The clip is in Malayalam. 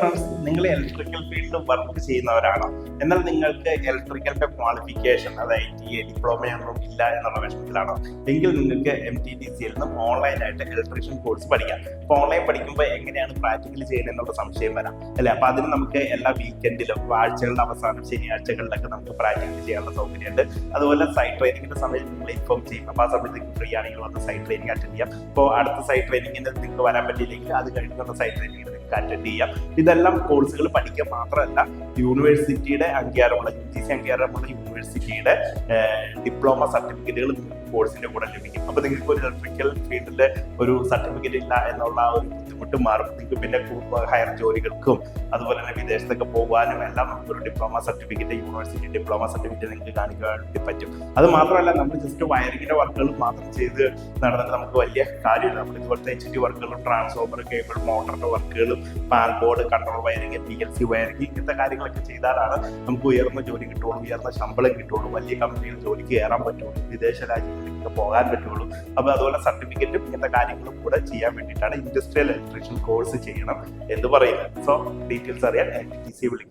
ഫ്രണ്ട്സ് നിങ്ങൾ ഇലക്ട്രിക്കൽ ഫീൽഡിൽ വർക്ക് ചെയ്യുന്നവരാണോ. എന്നാൽ നിങ്ങൾക്ക് ഇലക്ട്രിക്കലിന്റെ ക്വാളിഫിക്കേഷൻ അതായത് ടി എ ഡിപ്ലോമയൊന്നും ഇല്ല എന്നുള്ള വിഷമത്തിലാണോ എങ്കിൽ നിങ്ങൾക്ക് എം ടി ടി സിയിൽ നിന്നും ഓൺലൈനായിട്ട് ഇലക്ട്രീഷ്യൻ കോഴ്സ് പഠിക്കാം. അപ്പോൾ ഓൺലൈൻ പഠിക്കുമ്പോൾ എങ്ങനെയാണ് പ്രാക്ടിക്കലി ചെയ്യുന്നത് എന്നുള്ള സംശയം വരാം. അല്ലേ? അപ്പോൾ അതിന് നമുക്ക് എല്ലാ വീക്കെൻഡിലും ആഴ്ചകളുടെ അവസാനം ശനിയാഴ്ചകളിലൊക്കെ നമുക്ക് പ്രാക്ടിക്കലി ചെയ്യാനുള്ള സൗകര്യമുണ്ട്. അതുപോലെ സൈറ്റ് ട്രെയിനിങ്ങിന്റെ സമയത്ത് നിങ്ങൾ ഇൻഫോം ചെയ്യും. അപ്പോൾ ആ സമയത്ത് ഫ്രീ ആണെങ്കിൽ വന്ന് സൈറ്റ് ട്രെയിനിങ് അറ്റൻഡ് ചെയ്യാം. അപ്പോൾ അടുത്ത സൈറ്റ് ട്രെയിനിങ്ങിന് നിങ്ങൾക്ക് വരാൻ പറ്റിയില്ലെങ്കിൽ അത് കഴിഞ്ഞിട്ടുള്ള സൈറ്റ് ട്രെയിനിങ്ങിന് നിങ്ങൾക്ക് അറ്റൻഡ് ചെയ്യാം. ഇതെല്ലാം കോഴ്സുകൾ പഠിക്കുക മാത്രമല്ല യൂണിവേഴ്സിറ്റിയുടെ അംഗീകാരമുള്ള യു ജി സി അംഗീകാരമുള്ള യൂണിവേഴ്സിറ്റിയുടെ ഡിപ്ലോമ സർട്ടിഫിക്കറ്റുകൾ കോഴ്സിന്റെ കൂടെ ലഭിക്കും. അപ്പൊ നിങ്ങൾക്ക് ഒരു ഇലക്ട്രിക്കൽ ഫീൽഡിലെ ഒരു സർട്ടിഫിക്കറ്റ് ഇല്ല എന്നുള്ള ഒരു ബുദ്ധിമുട്ട് മാറും. നിങ്ങൾക്ക് പിന്നെ ഹയർ ജോലികൾക്കും അതുപോലെ തന്നെ വിദേശത്തൊക്കെ പോകാനും എല്ലാം നമുക്കൊരു diploma certificate university diploma certificate നിങ്ങൾക്ക് കാണിക്കാൻ പറ്റും. അത് മാത്രമല്ല നമ്മൾ ജസ്റ്റ് വയറിങ്ങിന്റെ വർക്കുകൾ മാത്രം ചെയ്ത് നടന്നിട്ട് നമുക്ക് വലിയ കാര്യമില്ല. നമ്മൾ ഇതുപോലത്തെ എച്ച് ഡി വർക്കുകളും ട്രാൻസ്ഫോമർ കേബിൾ മോട്ടറിന്റെ വർക്കുകളും pan board control wiring P L C wiring ഇങ്ങനത്തെ കാര്യങ്ങളൊക്കെ ചെയ്താലാണ് നമുക്ക് ഉയർന്ന ജോലി കിട്ടുള്ളൂ ഉയർന്ന ശമ്പളം കിട്ടുള്ളൂ വലിയ കമ്പനിയിൽ ജോലിക്ക് കയറാൻ പറ്റുള്ളൂ വിദേശ രാജ്യങ്ങളിലേക്ക് പോകാൻ പറ്റുള്ളൂ അപ്പോൾ അതുപോലെ സർട്ടിഫിക്കറ്റും ഇങ്ങനത്തെ കാര്യങ്ങളും കൂടെ ചെയ്യാൻ വേണ്ടിയിട്ടാണ് ഇൻഡസ്ട്രിയൽ ഇലക്ട്രീഷ്യൻ കോഴ്സ് ചെയ്യണം എന്ന് പറയുന്നത്. സോ ഡീറ്റെയിൽസ് അറിയാൻ എൻ ടി സി വിളിക്കും